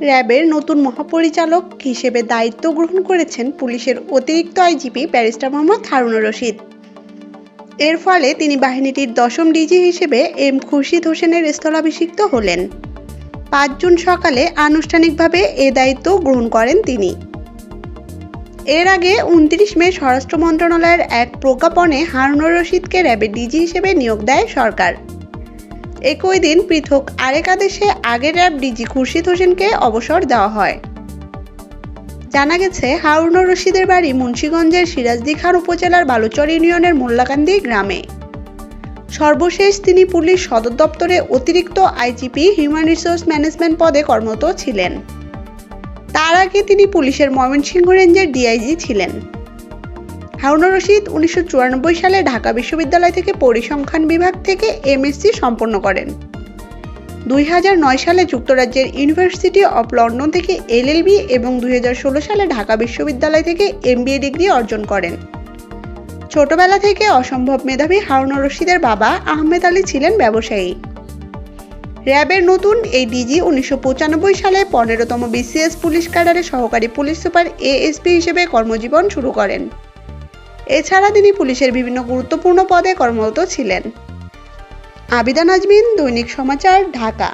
র্যাবের নতুন মহাপরিচালক হিসেবে দায়িত্ব গ্রহণ করেছেন পুলিশের অতিরিক্ত আইজিপি ব্যারিস্টার মোহাম্মদ হারুনুর রশিদ। এর ফলে তিনি বাহিনীটির দশম ডিজি হিসেবে এম খুরশিদ হোসেনের স্থলাভিষিক্ত হলেন। পাঁচ জুন সকালে আনুষ্ঠানিকভাবে এ দায়িত্ব গ্রহণ করেন তিনি। এর আগে উনত্রিশ মে স্বরাষ্ট্র মন্ত্রণালয়ের এক প্রজ্ঞাপনে হারুনুর রশিদকে র্যাবের ডিজি হিসেবে নিয়োগ দেয় সরকার। একই দিন পৃথক আরেক আদেশে আগের র্যাব ডিজি খুরশিদ হোসেনকে অবসর দেওয়া হয়। জানা গেছে হারুনুর রশিদের বাড়ি মুন্সীগঞ্জের সিরাজদি খান উপজেলার বালুচর ইউনিয়নের মোল্লাকান্দি গ্রামে। সর্বশেষ তিনি পুলিশ সদর দপ্তরে অতিরিক্ত আইজিপি হিউম্যান রিসোর্স ম্যানেজমেন্ট পদে কর্মরত ছিলেন। তার আগে তিনি পুলিশের ময়মনসিংহ রেঞ্জের ডিআইজি ছিলেন। হারুনুর রশিদ উনিশশো চুরানব্বই সালে ঢাকা বিশ্ববিদ্যালয় থেকে পরিসংখ্যান বিভাগ থেকে এমএসসি সম্পন্ন করেন। দুই হাজার নয় সালে যুক্তরাজ্যের ইউনিভার্সিটি অফ লন্ডন থেকে এলএলবি এবং দুই হাজার ষোলো সালে ঢাকা বিশ্ববিদ্যালয় থেকে এমবিএ ডিগ্রি অর্জন করেন। ছোটবেলা থেকে অসম্ভব মেধাবী হারুনুর রশিদের বাবা আহমেদ আলী ছিলেন ব্যবসায়ী। র্যাবের নতুন এই ডিজি উনিশশো পঁচানব্বই সালে পনেরোতম বিসিএস পুলিশ ক্যাডারে সহকারী পুলিশ সুপার এএসপি হিসেবে কর্মজীবন শুরু করেন। এছাড়া তিনি পুলিশের বিভিন্ন গুরুত্বপূর্ণ পদে কর্মরত ছিলেন। আবিদা নাজমিন দৈনিক সমাচার ঢাকা।